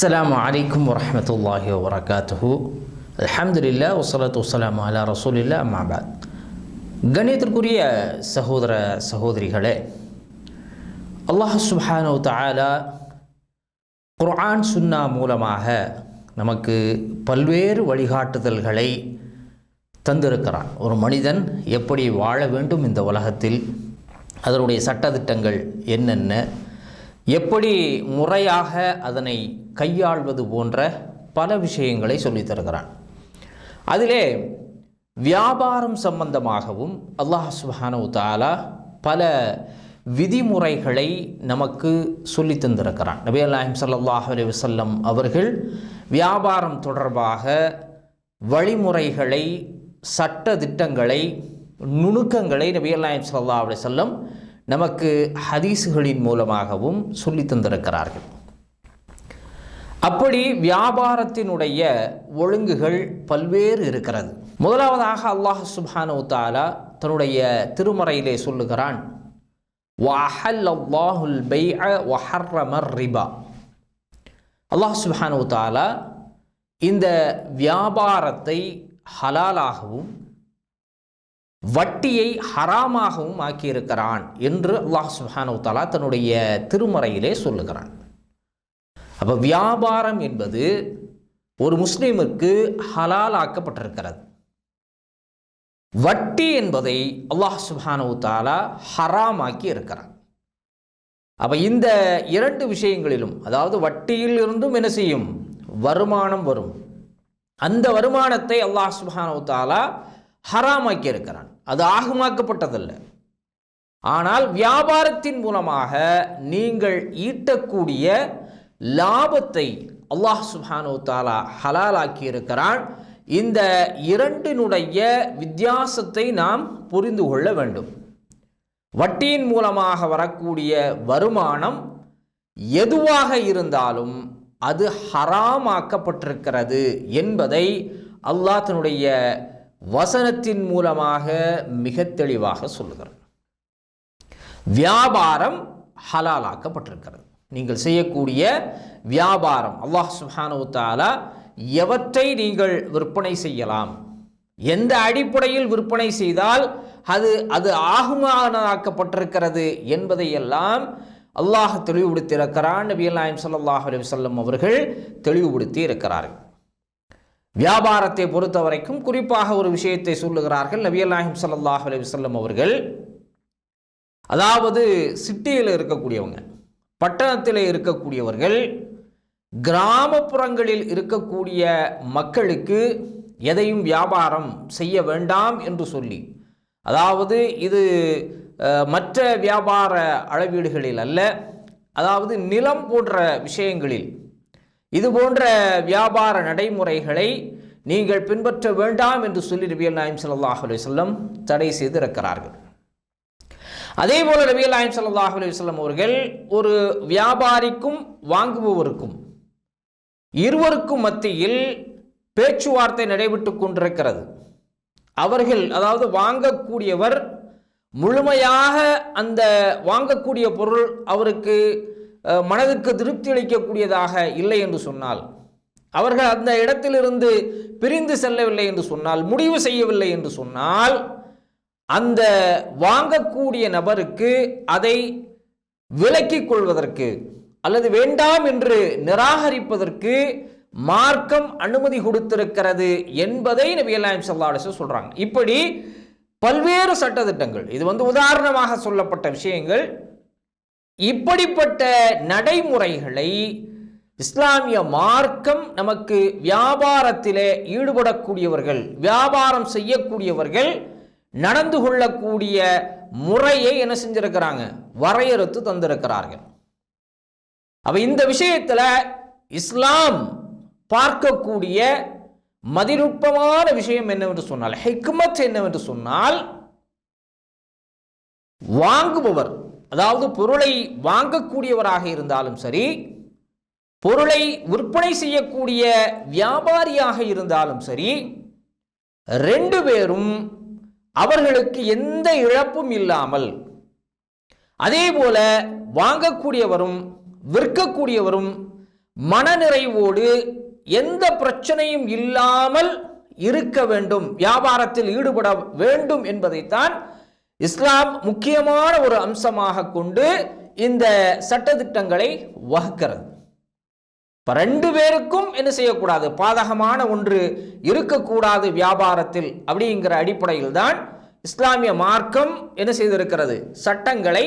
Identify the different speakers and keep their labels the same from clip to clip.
Speaker 1: السلام عليكم ورحمة الله وبركاته الحمد لله والصلاة والسلام على رسول الله أما بعد கணியத்திற்குரிய சகோதர சகோதரிகளே அல்லாஹ் சுப்ஹானு தஆலா குர்ஆன் சுன்னா மூலமாக நமக்கு பல்வேறு வழிகாட்டுதல்களை தந்திருக்கிறான் ஒரு மனிதன் எப்படி வாழ வேண்டும் இந்த உலகத்தில் அதனுடைய சட்டதிட்டங்கள் என்னென்ன எப்படி முறையாக அதனை கையாள்வது போன்ற பல விஷயங்களை சொல்லித்தருகிறான் அதிலே வியாபாரம் சம்பந்தமாகவும் அல்லாஹ் சுப்ஹானஹு தாலா பல விதிமுறைகளை நமக்கு சொல்லி தந்திருக்கிறான். நபி அல்லாஹிம் சல்லாஹ் அலி வசல்லம் அவர்கள் வியாபாரம் தொடர்பாக வழிமுறைகளை சட்ட திட்டங்களை நுணுக்கங்களை நபி அல்லாஹிம் ஸல்லல்லாஹு அலி சொல்லம் நமக்கு ஹதீஸுகளின் மூலமாகவும் சொல்லி தந்திருக்கிறார்கள். அப்படி வியாபாரத்தினுடைய ஒழுங்குகள் பல்வேறு இருக்கிறது. முதலாவதாக அல்லாஹ் சுஹான உத்தாலா தன்னுடைய திருமறையிலே சொல்லுகிறான் வஹர்ரமர் ரிபா. அல்லாஹ் சுப்ஹானு உத்தாலா இந்த வியாபாரத்தை ஹலாலாகவும் வட்டியை ஹராமாகவும் ஆக்கியிருக்கிறான் என்று அல்லாஹ் சுஹானு தாலா தன்னுடைய திருமறையிலே சொல்லுகிறான். அப்போ வியாபாரம் என்பது ஒரு முஸ்லீமுக்கு ஹலால் ஆக்கப்பட்டிருக்கிறது. வட்டி என்பதை அல்லாஹ் சுஹானு தாலா ஹராமாக்கி இருக்கிறான். அப்போ இந்த இரண்டு விஷயங்களிலும் அதாவது வட்டியில் இருந்தும் என்ன செய்யும்? வருமானம் வரும். அந்த வருமானத்தை அல்லாஹ் சுஹானு தாலா ஹராமாக்கி இருக்கிறான் அது ஆகமாக்கப்பட்டதல்ல. ஆனால் வியாபாரத்தின் மூலமாக நீங்கள் ஈட்டக்கூடிய லாபத்தை அல்லாஹ் சுபானு தாலா ஹலாலாக்கி இருக்கிறான் இந்த இரண்டினுடைய வித்தியாசத்தை நாம் புரிந்து கொள்ள வேண்டும். வட்டியின் மூலமாக வரக்கூடிய வருமானம் எதுவாக இருந்தாலும் அது ஹராமாக்கப்பட்டிருக்கிறது என்பதை அல்லாஹ் தன்னுடைய வசனத்தின் மூலமாக மிக தெளிவாக சொல்லுகிறார் வியாபாரம் ஹலாலாக்கப்பட்டிருக்கிறது. நீங்கள் செய்யக்கூடிய வியாபாரம் அல்லாஹ் சுஹானுத்தாலா எவற்றை நீங்கள் விற்பனை செய்யலாம்? எந்த அடிப்படையில் விற்பனை செய்தால் அது அது ஆகுமானாக்கப்பட்டிருக்கிறது என்பதையெல்லாம் அல்லாஹ் தெளிவுபடுத்தியிருக்கிறான். நபி அல்லாயம் சல்லாஹ் அலி வல்லம் அவர்கள் தெளிவுபடுத்தி இருக்கிறார்கள் வியாபாரத்தை பொறுத்த வரைக்கும் குறிப்பாக ஒரு விஷயத்தை சொல்லுகிறார்கள் நபியல்லாஹிம் சல்லாஹ் அலிவசல்லம் அவர்கள். அதாவது சிட்டியில் இருக்கக்கூடியவங்க பட்டணத்தில் இருக்கக்கூடியவர்கள் கிராமப்புறங்களில் இருக்கக்கூடிய மக்களுக்கு எதையும் வியாபாரம் செய்ய வேண்டாம் என்று சொல்லி அதாவது இது மற்ற வியாபார அளவீடுகளில் அல்ல அதாவது நிலம் போன்ற விஷயங்களில் இது போன்ற வியாபார நடைமுறைகளை நீங்கள் பின்பற்ற வேண்டாம் என்று சொல்லி நபியல் நாயம் சல்லாஹ் அலுவலம் தடை செய்திருக்கிறார்கள். அதே போல நபியல் நாயம் சல்லாஹ் அலுவலம் அவர்கள் ஒரு வியாபாரிக்கும் வாங்குபவருக்கும் இருவருக்கும் மத்தியில் பேச்சுவார்த்தை நடைபெற்று கொண்டிருக்கிறது. அவர்கள் அதாவது வாங்கக்கூடியவர் முழுமையாக அந்த வாங்கக்கூடிய பொருள் அவருக்கு மனதுக்கு திருப்தி அளிக்கக்கூடியதாக இல்லை என்று சொன்னால் அவர்கள் அந்த இடத்திலிருந்து பிரிந்து செல்லவில்லை என்று சொன்னால் முடிவு செய்யவில்லை என்று சொன்னால் அந்த வாங்கக்கூடிய நபருக்கு அதை விலக்கிக் கொள்வதற்கு அல்லது வேண்டாம் என்று நிராகரிப்பதற்கு மார்க்கம் அனுமதி கொடுத்திருக்கிறது என்பதை நபி அல்லாஹிம் சல்லாஹ் சொல்றாங்க. இப்படி பல்வேறு சட்டத்திட்டங்கள் இது வந்து உதாரணமாக சொல்லப்பட்ட விஷயங்கள் இப்படிப்பட்ட நடைமுறைகளை இஸ்லாமிய மார்க்கம் நமக்கு வியாபாரத்திலே ஈடுபடக்கூடியவர்கள் வியாபாரம் செய்யக்கூடியவர்கள் நடந்து கொள்ளக்கூடிய முறையை என்ன செஞ்சிருக்கிறாங்க? வரையறுத்து தந்திருக்கிறார்கள். அப்ப இந்த விஷயத்துல இஸ்லாம் பார்க்கக்கூடிய மதிநுட்பமான விஷயம் என்னவென்று சொன்னால் ஹெக்மத் என்னவென்று சொன்னால் வாங்குபவர் அதாவது பொருளை வாங்கக்கூடியவராக இருந்தாலும் சரி பொருளை விற்பனை செய்யக்கூடிய வியாபாரியாக இருந்தாலும் சரி ரெண்டு பேரும் அவர்களுக்கு எந்த இழப்பும் இல்லாமல் அதே போல வாங்கக்கூடியவரும் விற்கக்கூடியவரும் மனநிறைவோடு எந்த பிரச்சனையும் இல்லாமல் இருக்க வேண்டும் வியாபாரத்தில் ஈடுபட வேண்டும் என்பதைத்தான் இஸ்லாம் முக்கியமான ஒரு அம்சமாக கொண்டு இந்த சட்டத்திட்டங்களை வகுக்கிறது. இப்போ ரெண்டு பேருக்கும் என்ன செய்யக்கூடாது? பாதகமான ஒன்று இருக்கக்கூடாது வியாபாரத்தில் அப்படிங்கிற அடிப்படையில் தான் இஸ்லாமிய மார்க்கம் என்ன செய்திருக்கிறது? சட்டங்களை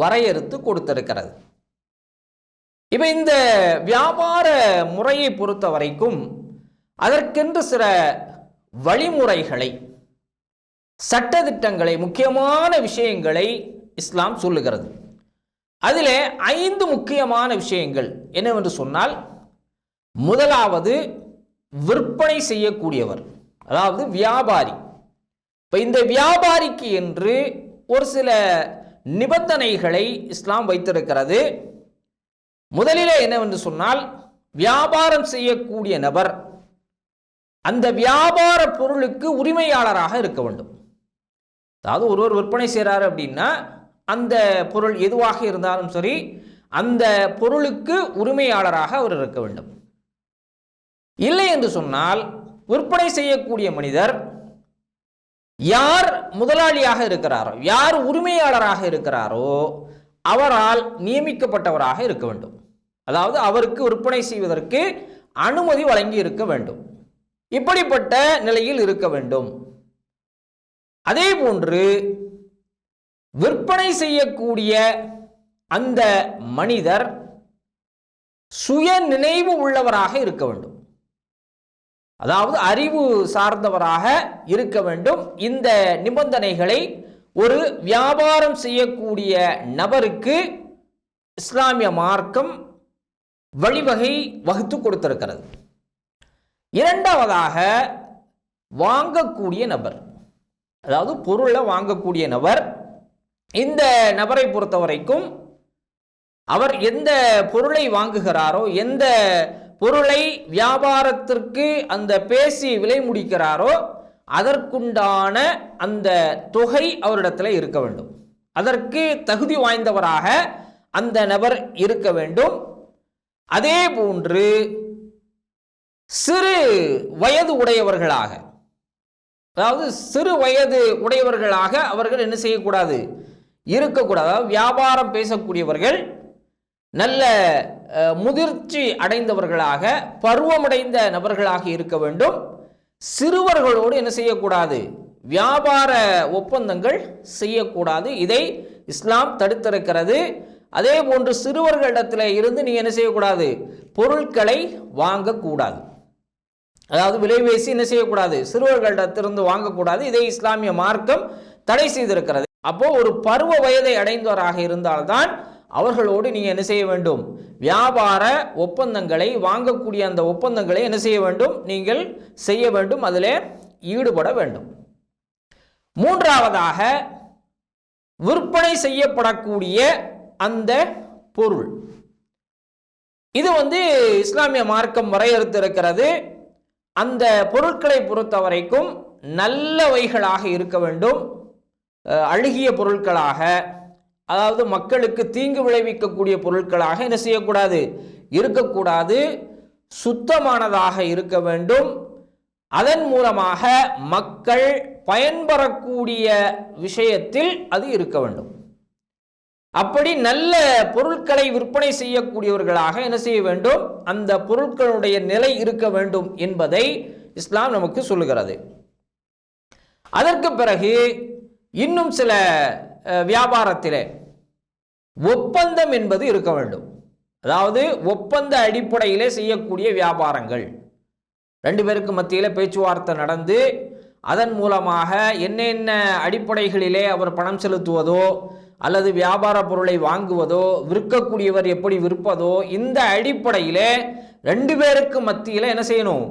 Speaker 1: வரையறுத்து கொடுத்திருக்கிறது. இப்போ இந்த வியாபார முறையை பொறுத்த வரைக்கும் அதற்கென்று சில வழிமுறைகளை சட்டத்திட்டங்களை முக்கியமான விஷயங்களை இஸ்லாம் சொல்லுகிறது. அதிலே ஐந்து முக்கியமான விஷயங்கள் என்னவென்று சொன்னால் முதலாவது விற்பனை செய்யக்கூடியவர் அதாவது வியாபாரி. இப்போ இந்த வியாபாரிக்கு என்று ஒரு சில நிபந்தனைகளை இஸ்லாம் வைத்திருக்கிறது. முதலிலே என்னவென்று சொன்னால் வியாபாரம் செய்யக்கூடிய நபர் அந்த வியாபார பொருளுக்கு உரிமையாளராக இருக்க வேண்டும். அதாவது ஒருவர் விற்பனை செய்கிறார் அப்படின்னா அந்த பொருள் எதுவாக இருந்தாலும் சரி அந்த பொருளுக்கு உரிமையாளராக அவர் இருக்க வேண்டும். இல்லை என்று சொன்னால் விற்பனை செய்யக்கூடிய மனிதர் யார் முதலாளியாக இருக்கிறாரோ யார் உரிமையாளராக இருக்கிறாரோ அவரால் நியமிக்கப்பட்டவராக இருக்க வேண்டும். அதாவது அவருக்கு விற்பனை செய்வதற்கு அனுமதி வழங்கி இருக்க வேண்டும். இப்படிப்பட்ட நிலையில் இருக்க வேண்டும். அதே போன்று விற்பனை செய்யக்கூடிய அந்த மனிதர் சுய நினைவு உள்ளவராக இருக்க வேண்டும். அதாவது அறிவு சார்ந்தவராக இருக்க வேண்டும். இந்த நிபந்தனைகளை ஒரு வியாபாரம் செய்யக்கூடிய நபருக்கு இஸ்லாமிய மார்க்கம் வழிவகை வகுத்து கொடுத்திருக்கிறது. இரண்டாவதாக வாங்கக்கூடிய நபர். அதாவது பொருளை வாங்கக்கூடிய நபர் இந்த நபரை பொறுத்த வரைக்கும் அவர் எந்த பொருளை வாங்குகிறாரோ எந்த பொருளை வியாபாரத்திற்கு அந்த பேசி விலை முடிக்கிறாரோ அதற்குண்டான அந்த தொகை அவரிடத்தில் இருக்க வேண்டும். அதற்கு தகுதி வாய்ந்தவராக அந்த நபர் இருக்க வேண்டும். அதே போன்று சிறு வயது உடையவர்களாக அதாவது சிறு வயது உடையவர்களாக அவர்கள் என்ன செய்யக்கூடாது? இருக்கக்கூடாது. அதாவது வியாபாரம் பேசக்கூடியவர்கள் நல்ல முதிர்ச்சி அடைந்தவர்களாக பருவமடைந்த நபர்களாக இருக்க வேண்டும். சிறுவர்களோடு என்ன செய்யக்கூடாது? வியாபார ஒப்பந்தங்கள் செய்யக்கூடாது. இதை இஸ்லாம் தடுத்திருக்கிறது. அதே போன்று சிறுவர்களிடத்தில் இருந்து நீ என்ன செய்யக்கூடாது? பொருட்களை வாங்கக்கூடாது. அதாவது விலைபேசி என்ன செய்யக்கூடாது? சிறுவர்களிடத்திலிருந்து வாங்கக்கூடாது. இதை இஸ்லாமிய மார்க்கம் தடை செய்திருக்கிறது. அப்போ ஒரு பருவ வயதை அடைந்தவராக இருந்தால்தான் அவர்களோடு நீங்கள் என்ன செய்ய வேண்டும்? வியாபார ஒப்பந்தங்களை வாங்கக்கூடிய அந்த ஒப்பந்தங்களை என்ன செய்ய வேண்டும்? நீங்கள் செய்ய வேண்டும். அதில் ஈடுபட வேண்டும். மூன்றாவதாக விற்பனை செய்யப்படக்கூடிய அந்த பொருள். இது வந்து இஸ்லாமிய மார்க்கம் வரையறுத்திருக்கிறது. அந்த பொருட்களை பொறுத்த வரைக்கும் நல்லவைகளாக இருக்க வேண்டும். அழுகிய பொருட்களாக அதாவது மக்களுக்கு தீங்கு விளைவிக்கக்கூடிய பொருட்களாக என்ன செய்யக்கூடாது? இருக்கக்கூடாது. சுத்தமானதாக இருக்க வேண்டும். அதன் மூலமாக மக்கள் பயன்பெறக்கூடிய விஷயத்தில் அது இருக்க வேண்டும். அப்படி நல்ல பொருட்களை விற்பனை செய்யக்கூடியவர்களாக என்ன செய்ய வேண்டும்? அந்த பொருட்களுடைய நிலை இருக்க வேண்டும் என்பதை இஸ்லாம் நமக்கு சொல்லுகிறது. அதற்கு பிறகு இன்னும் சில வியாபாரத்தில் ஒப்பந்தம் என்பது இருக்க வேண்டும். அதாவது ஒப்பந்த அடிப்படையிலே செய்யக்கூடிய வியாபாரங்கள். ரெண்டு பேருக்கு மத்தியில் பேச்சுவார்த்தை நடந்து அதன் மூலமாக என்னென்ன அடிப்படைகளிலே அவர் பணம் செலுத்துவதோ அல்லது வியாபார பொருளை வாங்குவதோ விற்கக்கூடியவர் எப்படி விற்பதோ இந்த அடிப்படையில் ரெண்டு பேருக்கு மத்தியில் என்ன செய்யணும்?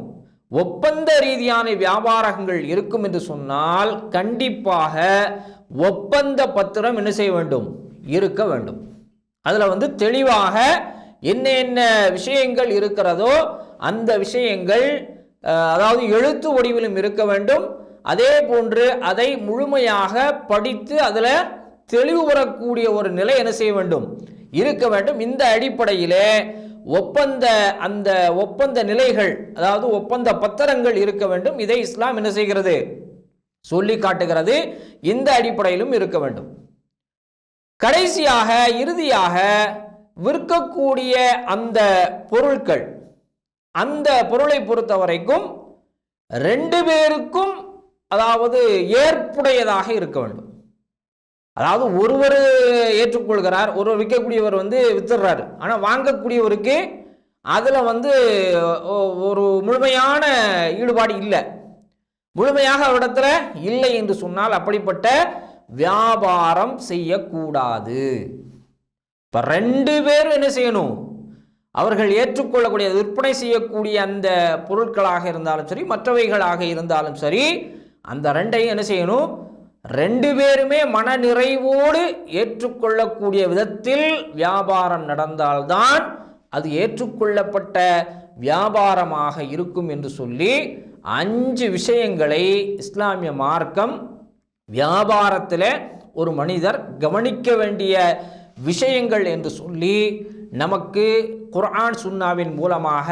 Speaker 1: ஒப்பந்த ரீதியான வியாபாரங்கள் இருக்கும் என்று சொன்னால் கண்டிப்பாக ஒப்பந்த பத்திரம் என்ன செய்ய வேண்டும்? இருக்க வேண்டும். அதில் வந்து தெளிவாக என்ன என்ன விஷயங்கள் இருக்கிறதோ அந்த விஷயங்கள் அதாவது எழுத்து வடிவிலும் இருக்க வேண்டும். அதே போன்று அதை முழுமையாக படித்து அதில் தெளிவு வரக்கூடிய ஒரு நிலை என்ன செய்ய வேண்டும்? இருக்க வேண்டும். இந்த அடிப்படையிலே ஒப்பந்த அந்த ஒப்பந்த நிலைகள் அதாவது ஒப்பந்த பத்திரங்கள் இருக்க வேண்டும். இதை இஸ்லாம் என்ன செய்கிறது? சொல்லி காட்டுகிறது. இந்த அடிப்படையிலும் இருக்க வேண்டும். கடைசியாக இறுதியாக விற்கக்கூடிய அந்த பொருட்கள் அந்த பொருளை பொறுத்த வரைக்கும் ரெண்டு பேருக்கும் அதாவது ஏற்புடையதாக இருக்க வேண்டும். அதாவது ஒருவர் ஏற்றுக்கொள்கிறார் ஒருவர் விற்கக்கூடியவர் வந்து வித்துடுறாரு. ஆனால் வாங்கக்கூடியவருக்கு அதில் வந்து ஒ- ஒரு முழுமையான ஈடுபாடு இல்லை. முழுமையாக அவரிடத்துல இல்லை என்று சொன்னால் அப்படிப்பட்ட வியாபாரம் செய்யக்கூடாது. இப்போ ரெண்டு பேரும் என்ன செய்யணும்? அவர்கள் ஏற்றுக்கொள்ளக்கூடிய விற்பனை செய்யக்கூடிய அந்த பொருட்களாக இருந்தாலும் சரி மற்றவைகளாக இருந்தாலும் சரி அந்த ரெண்டையும் என்ன செய்யணும்? ரெண்டு பேருமே மன நிறைவோடு ஏற்றுக்கொள்ளக்கூடிய விதத்தில் வியாபாரம் நடந்தால்தான் அது ஏற்றுக்கொள்ளப்பட்ட வியாபாரமாக இருக்கும் என்று சொல்லி அஞ்சு விஷயங்களை இஸ்லாமிய மார்க்கம் வியாபாரத்தில் ஒரு மனிதர் கவனிக்க வேண்டிய விஷயங்கள் என்று சொல்லி நமக்கு குர்ஆன் சுன்னாவின் மூலமாக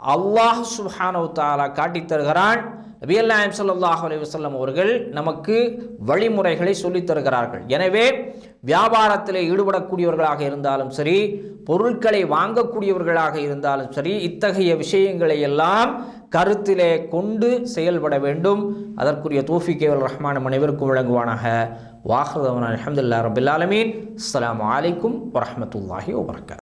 Speaker 1: அல்லாஹ் சுப்ஹானஹு தாலா காட்டித் தருகிறான் நபியல் நாயம் சல்லாஹ் அலைஹி அவர்கள் நமக்கு வழிமுறைகளை சொல்லித் தருகிறார்கள். எனவே வியாபாரத்தில் ஈடுபடக்கூடியவர்களாக இருந்தாலும் சரி பொருட்களை வாங்கக்கூடியவர்களாக இருந்தாலும் சரி இத்தகைய விஷயங்களை எல்லாம் கருத்திலே கொண்டு செயல்பட வேண்டும். அதற்குரிய தூஃபிகேவல் ரஹ்மான் அனைவருக்கும் வழங்குவானாக. வாஹதவன் அஹமதுல்லா ரபில் ஆலமீன். அஸ்லாம் அலைக்கும் வரமத்துல்லாஹி வபரகாத்.